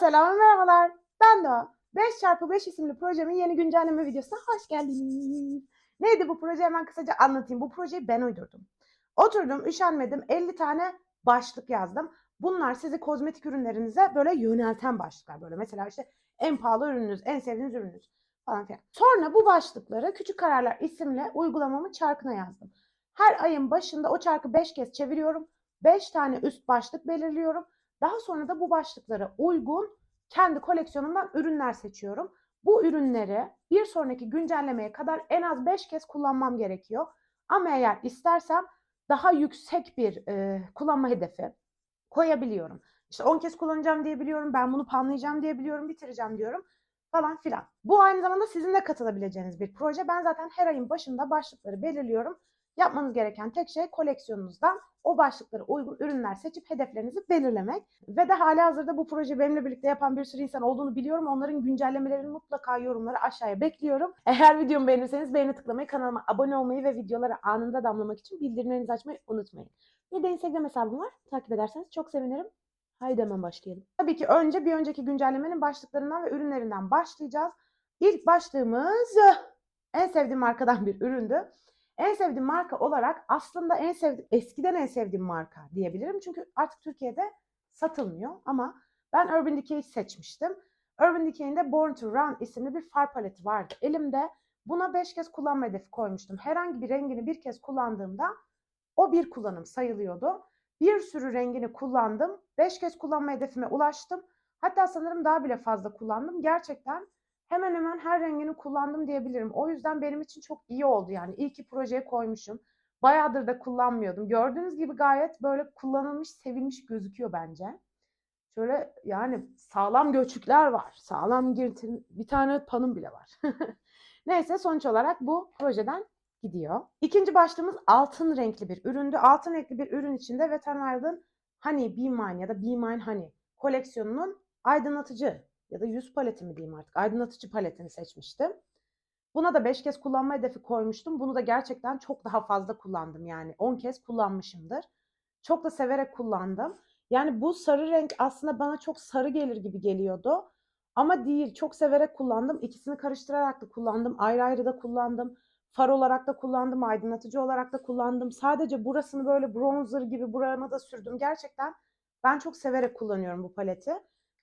selam merhabalar. Ben Doğa. 5x5 isimli projemin yeni güncelleme videosuna hoş geldiniz. Neydi bu proje hemen kısaca anlatayım. Bu projeyi ben uydurdum. Oturdum, üşenmedim. 50 tane başlık yazdım. Bunlar sizi kozmetik ürünlerinize böyle yönelten başlıklar. Böyle mesela işte en pahalı ürününüz, en sevdiğiniz ürününüz falan filan. Sonra bu başlıkları Küçük Kararlar isimli uygulamamın çarkına yazdım. Her ayın başında o çarkı 5 kez çeviriyorum. 5 tane üst başlık belirliyorum. Daha sonra da bu başlıklara uygun kendi koleksiyonumdan ürünler seçiyorum. Bu ürünleri bir sonraki güncellemeye kadar en az 5 kez kullanmam gerekiyor. Ama eğer istersem daha yüksek bir e, kullanma hedefi koyabiliyorum. İşte 10 kez kullanacağım diyebiliyorum, ben bunu panlayacağım diyebiliyorum, bitireceğim diyorum falan filan. Bu aynı zamanda sizin de katılabileceğiniz bir proje. Ben zaten her ayın başında başlıkları belirliyorum. Yapmanız gereken tek şey koleksiyonunuzdan o başlıklara uygun ürünler seçip hedeflerinizi belirlemek. Ve de hala hazırda bu proje benimle birlikte yapan bir sürü insan olduğunu biliyorum. Onların güncellemelerini mutlaka yorumları aşağıya bekliyorum. Eğer videomu beğenirseniz beğeni tıklamayı, kanalıma abone olmayı ve videolara anında damlamak için bildirimlerinizi açmayı unutmayın. Bir de Instagram hesabım var. Takip ederseniz çok sevinirim. Haydi hemen başlayalım. Tabii ki önce bir önceki güncellemenin başlıklarından ve ürünlerinden başlayacağız. İlk başlığımız en sevdiğim markadan bir üründü. En sevdiğim marka olarak aslında en sevdiğim, eskiden en sevdiğim marka diyebilirim. Çünkü artık Türkiye'de satılmıyor ama ben Urban Decay'i seçmiştim. Urban Decay'in de Born to Run isimli bir far paleti vardı elimde. Buna 5 kez kullanma hedefi koymuştum. Herhangi bir rengini bir kez kullandığımda o bir kullanım sayılıyordu. Bir sürü rengini kullandım. 5 kez kullanma hedefime ulaştım. Hatta sanırım daha bile fazla kullandım. Gerçekten hemen hemen her rengini kullandım diyebilirim. O yüzden benim için çok iyi oldu yani. İyi ki projeye koymuşum. Bayağıdır da kullanmıyordum. Gördüğünüz gibi gayet böyle kullanılmış, sevilmiş gözüküyor bence. Şöyle yani sağlam göçükler var. Sağlam girtin bir tane panım bile var. Neyse sonuç olarak bu projeden gidiyor. İkinci başlığımız altın renkli bir üründü. Altın renkli bir ürün içinde Wet n Wild'ın Honey Be Mine ya da Be Mine Honey koleksiyonunun aydınlatıcı ya da yüz paleti mi diyeyim artık aydınlatıcı paletini seçmiştim. Buna da 5 kez kullanma hedefi koymuştum. Bunu da gerçekten çok daha fazla kullandım yani 10 kez kullanmışımdır. Çok da severek kullandım. Yani bu sarı renk aslında bana çok sarı gelir gibi geliyordu. Ama değil. Çok severek kullandım. İkisini karıştırarak da kullandım. Ayrı ayrı da kullandım. Far olarak da kullandım. Aydınlatıcı olarak da kullandım. Sadece burasını böyle bronzer gibi burama da sürdüm. Gerçekten ben çok severek kullanıyorum bu paleti.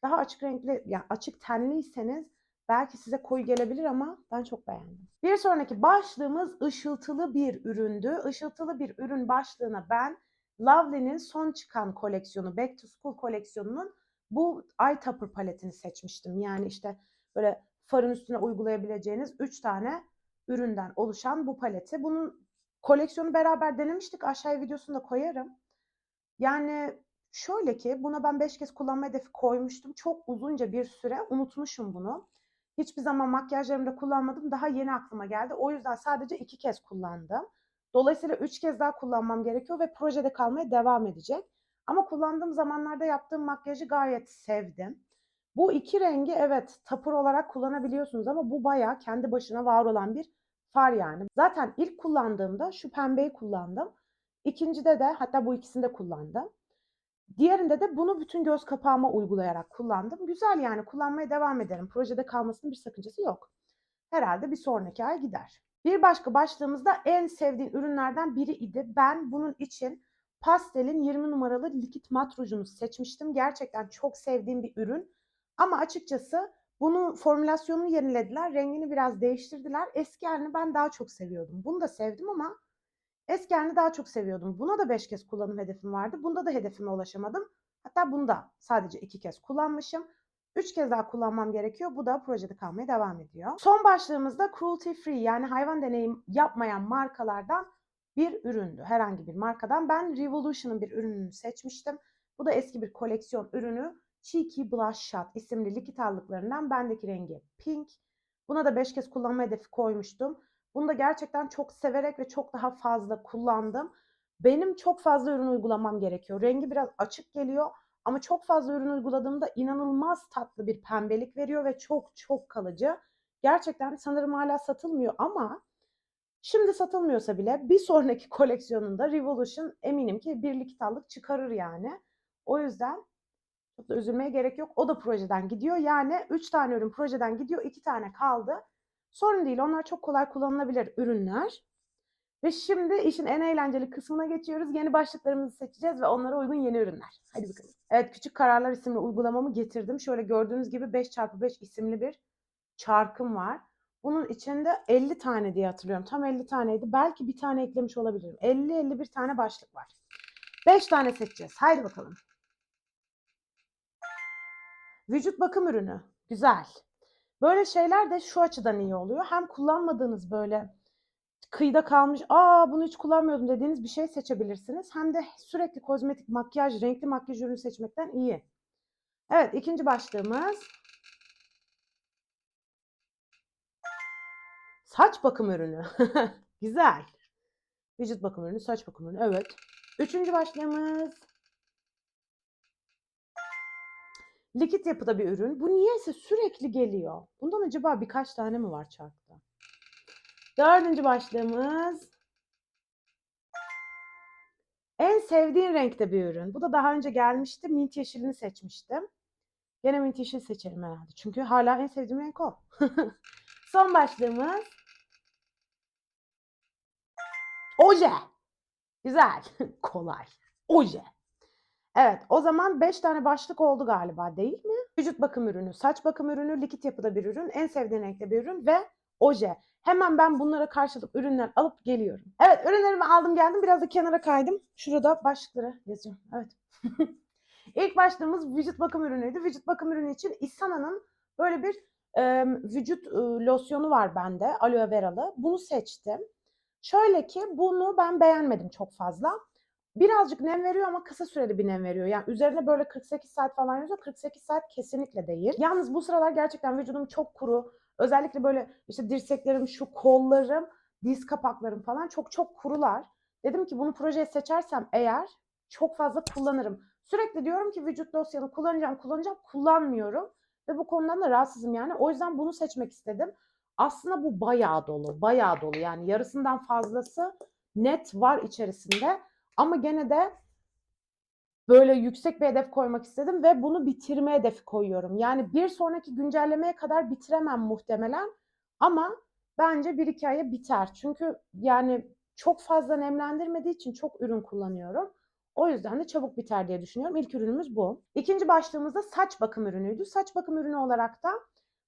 Daha açık renkli, yani açık tenliyseniz belki size koyu gelebilir ama ben çok beğendim. Bir sonraki başlığımız ışıltılı bir üründü. Işıltılı bir ürün başlığına ben Lovely'nin son çıkan koleksiyonu, Back to School koleksiyonunun bu Eye Topper paletini seçmiştim. Yani işte böyle farın üstüne uygulayabileceğiniz 3 tane üründen oluşan bu paleti. Bunun koleksiyonu beraber denemiştik. Aşağıya videosunu da koyarım. Yani şöyle ki buna ben 5 kez kullanma hedefi koymuştum. Çok uzunca bir süre unutmuşum bunu. Hiçbir zaman makyajlarımda kullanmadım. Daha yeni aklıma geldi. O yüzden sadece 2 kez kullandım. Dolayısıyla 3 kez daha kullanmam gerekiyor ve projede kalmaya devam edecek. Ama kullandığım zamanlarda yaptığım makyajı gayet sevdim. Bu iki rengi evet tapır olarak kullanabiliyorsunuz ama bu bayağı kendi başına var olan bir far yani. Zaten ilk kullandığımda şu pembeyi kullandım. İkincide de hatta bu ikisini de kullandım. Diğerinde de bunu bütün göz kapağıma uygulayarak kullandım. Güzel yani kullanmaya devam ederim. Projede kalmasının bir sakıncası yok. Herhalde bir sonraki ay gider. Bir başka başlığımızda en sevdiğim ürünlerden biri idi. Ben bunun için Pastel'in 20 numaralı likit mat rujunu seçmiştim. Gerçekten çok sevdiğim bir ürün. Ama açıkçası bunun formülasyonunu yenilediler. Rengini biraz değiştirdiler. Eski halini ben daha çok seviyordum. Bunu da sevdim ama eski halini daha çok seviyordum. Buna da 5 kez kullanım hedefim vardı. Bunda da hedefime ulaşamadım. Hatta bunda sadece 2 kez kullanmışım. 3 kez daha kullanmam gerekiyor. Bu da projede kalmaya devam ediyor. Son başlığımızda cruelty free yani hayvan deneyim yapmayan markalardan bir üründü. Herhangi bir markadan. Ben Revolution'ın bir ürününü seçmiştim. Bu da eski bir koleksiyon ürünü. Cheeky Blush Shot isimli likit aldıklarından bendeki rengi pink. Buna da 5 kez kullanma hedefi koymuştum. Bunu da gerçekten çok severek ve çok daha fazla kullandım. Benim çok fazla ürün uygulamam gerekiyor. Rengi biraz açık geliyor ama çok fazla ürün uyguladığımda inanılmaz tatlı bir pembelik veriyor ve çok çok kalıcı. Gerçekten sanırım hala satılmıyor ama şimdi satılmıyorsa bile bir sonraki koleksiyonunda Revolution eminim ki bir likit aldık çıkarır yani. O yüzden üzülmeye gerek yok. O da projeden gidiyor. Yani 3 tane ürün projeden gidiyor. 2 tane kaldı. Sorun değil. Onlar çok kolay kullanılabilir ürünler. Ve şimdi işin en eğlenceli kısmına geçiyoruz. Yeni başlıklarımızı seçeceğiz ve onlara uygun yeni ürünler. Hadi bakalım. Evet Küçük Kararlar isimli uygulamamı getirdim. Şöyle gördüğünüz gibi 5x5 isimli bir çarkım var. Bunun içinde 50 tane diye hatırlıyorum. Tam 50 taneydi. Belki bir tane eklemiş olabilirim. 50-51 tane başlık var. 5 tane seçeceğiz. Haydi bakalım. Vücut bakım ürünü. Güzel. Böyle şeyler de şu açıdan iyi oluyor. Hem kullanmadığınız böyle kıyıda kalmış, aa bunu hiç kullanmıyordum dediğiniz bir şey seçebilirsiniz. Hem de sürekli kozmetik, makyaj, renkli makyaj ürünü seçmekten iyi. Evet, ikinci başlığımız saç bakım ürünü. Güzel. Vücut bakım ürünü, saç bakım ürünü. Evet. Üçüncü başlığımız likit yapıda bir ürün. Bu niyeyse sürekli geliyor. Bundan acaba birkaç tane mi var çarkta? Dördüncü başlığımız en sevdiğin renkte bir ürün. Bu da daha önce gelmişti. Mint yeşilini seçmiştim. Gene mint yeşil seçerim herhalde. Çünkü hala en sevdiğim renk o. Son başlığımız oje. Güzel. Kolay. Oje. Evet, o zaman 5 tane başlık oldu galiba değil mi? Vücut bakım ürünü, saç bakım ürünü, likit yapıda bir ürün, en sevdiğin renkte bir ürün ve oje. Hemen ben bunlara karşılık ürünler alıp geliyorum. Evet, ürünlerimi aldım geldim. Biraz da kenara kaydım. Şurada başlıkları yazıyorum. Evet. İlk başlığımız vücut bakım ürünüydü. Vücut bakım ürünü için Isana'nın böyle bir e, vücut e, losyonu var bende. Aloe veralı. Bunu seçtim. Şöyle ki bunu ben beğenmedim çok fazla. Birazcık nem veriyor ama kısa süreli bir nem veriyor. Yani üzerine böyle 48 saat falan yazıyor. 48 saat kesinlikle değil. Yalnız bu sıralar gerçekten vücudum çok kuru. Özellikle böyle işte dirseklerim, şu kollarım, diz kapaklarım falan çok çok kurular. Dedim ki bunu projeye seçersem eğer çok fazla kullanırım. Sürekli diyorum ki vücut losyonu kullanacağım, kullanacağım, kullanmıyorum. Ve bu konudan da rahatsızım yani. O yüzden bunu seçmek istedim. Aslında bu bayağı dolu, bayağı dolu. Yani yarısından fazlası net var içerisinde. Ama gene de böyle yüksek bir hedef koymak istedim ve bunu bitirme hedefi koyuyorum. Yani bir sonraki güncellemeye kadar bitiremem muhtemelen ama bence bir iki aya biter. Çünkü yani çok fazla nemlendirmediği için çok ürün kullanıyorum. O yüzden de çabuk biter diye düşünüyorum. İlk ürünümüz bu. İkinci başlığımız da saç bakım ürünüydü. Saç bakım ürünü olarak da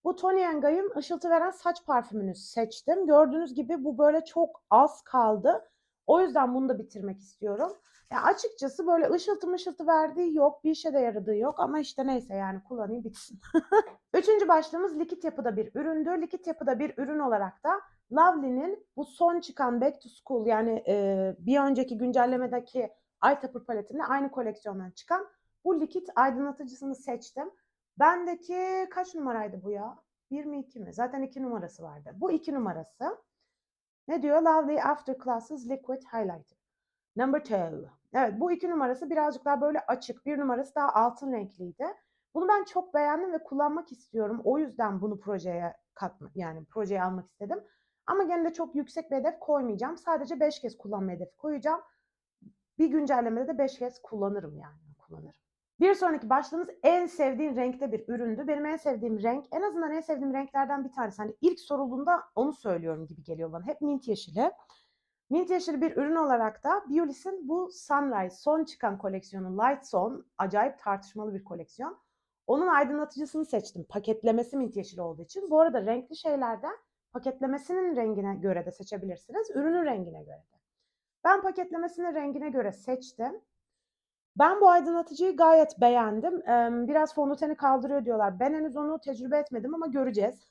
bu Tony Guy'ın ışıltı veren saç parfümünü seçtim. Gördüğünüz gibi bu böyle çok az kaldı. O yüzden bunu da bitirmek istiyorum. Ya açıkçası böyle ışıltı mışıltı verdiği yok. Bir işe de yaradığı yok. Ama işte neyse yani kullanayım bitsin. Üçüncü başlığımız likit yapıda bir üründü. Likit yapıda bir ürün olarak da Lovely'nin bu son çıkan Back to School yani e, bir önceki güncellemedeki Eyetapır paletimle aynı koleksiyondan çıkan bu likit aydınlatıcısını seçtim. Bendeki kaç numaraydı bu ya? 1 mi 2 mi? Zaten 2 numarası vardı. Bu 2 numarası. Ne diyor? Lovely After Classes Liquid Highlighter. Number two. Evet bu iki numarası birazcık daha böyle açık. Bir numarası daha altın renkliydi. Bunu ben çok beğendim ve kullanmak istiyorum. O yüzden bunu projeye katma, yani projeye almak istedim. Ama gene de çok yüksek bir hedef koymayacağım. Sadece 5 kez kullanma hedefi koyacağım. Bir güncellemede de 5 kez kullanırım yani. Kullanırım. Bir sonraki başlığımız en sevdiğin renkte bir üründü. Benim en sevdiğim renk, en azından en sevdiğim renklerden bir tanesi. Hani ilk sorulduğunda onu söylüyorum gibi geliyor bana. Hep mint yeşili. Mint yeşili bir ürün olarak da Biolis'in bu Sunrise son çıkan koleksiyonu Light Zone acayip tartışmalı bir koleksiyon. Onun aydınlatıcısını seçtim. Paketlemesi mint yeşili olduğu için. Bu arada renkli şeylerden paketlemesinin rengine göre de seçebilirsiniz. Ürünün rengine göre de. Ben paketlemesinin rengine göre seçtim. Ben bu aydınlatıcıyı gayet beğendim. Biraz fondöteni kaldırıyor diyorlar. Ben henüz onu tecrübe etmedim ama göreceğiz.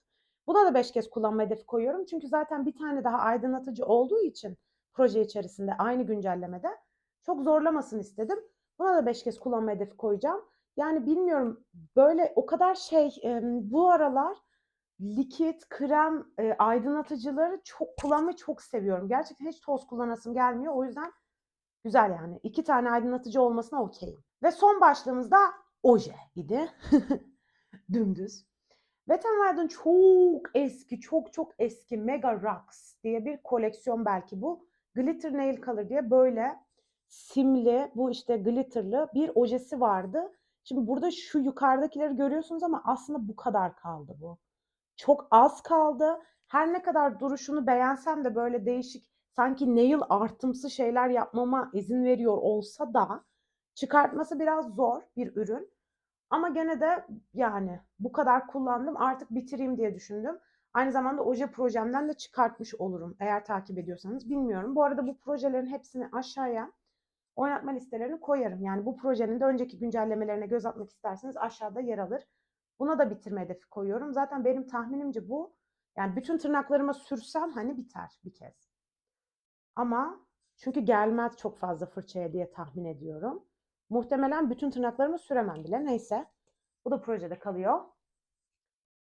Buna da 5 kez kullanma hedefi koyuyorum. Çünkü zaten bir tane daha aydınlatıcı olduğu için proje içerisinde aynı güncellemede çok zorlamasın istedim. Buna da 5 kez kullanma hedefi koyacağım. Yani bilmiyorum böyle o kadar şey bu aralar likit, krem, aydınlatıcıları çok kullanmayı çok seviyorum. Gerçekten hiç toz kullanasım gelmiyor. O yüzden güzel yani. İki tane aydınlatıcı olmasına okeyim. Ve son başlığımız da oje idi. Dümdüz. Wet n Wild'ın çok eski, çok çok eski Mega Rocks diye bir koleksiyon belki bu. Glitter Nail Color diye böyle simli, bu işte glitterlı bir ojesi vardı. Şimdi burada şu yukarıdakileri görüyorsunuz ama aslında bu kadar kaldı bu. Çok az kaldı. Her ne kadar duruşunu beğensem de böyle değişik sanki nail artımsı şeyler yapmama izin veriyor olsa da çıkartması biraz zor bir ürün. Ama gene de yani bu kadar kullandım artık bitireyim diye düşündüm. Aynı zamanda oje projemden de çıkartmış olurum eğer takip ediyorsanız bilmiyorum. Bu arada bu projelerin hepsini aşağıya oynatma listelerini koyarım. Yani bu projenin de önceki güncellemelerine göz atmak isterseniz aşağıda yer alır. Buna da bitirme hedefi koyuyorum. Zaten benim tahminimce bu. Yani bütün tırnaklarıma sürsem hani biter bir kez. Ama çünkü gelmez çok fazla fırçaya diye tahmin ediyorum. Muhtemelen bütün tırnaklarımı süremem bile. Neyse. Bu da projede kalıyor.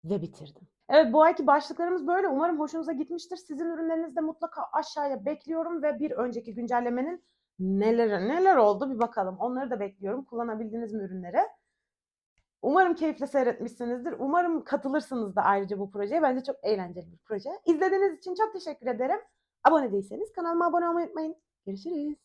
Ve bitirdim. Evet bu ayki başlıklarımız böyle. Umarım hoşunuza gitmiştir. Sizin ürünlerinizi de mutlaka aşağıya bekliyorum ve bir önceki güncellemenin neler neler oldu bir bakalım. Onları da bekliyorum. Kullanabildiniz mi ürünleri? Umarım keyifle seyretmişsinizdir. Umarım katılırsınız da ayrıca bu projeye. Bence çok eğlenceli bir proje. İzlediğiniz için çok teşekkür ederim. Abone değilseniz kanalıma abone olmayı unutmayın. Görüşürüz.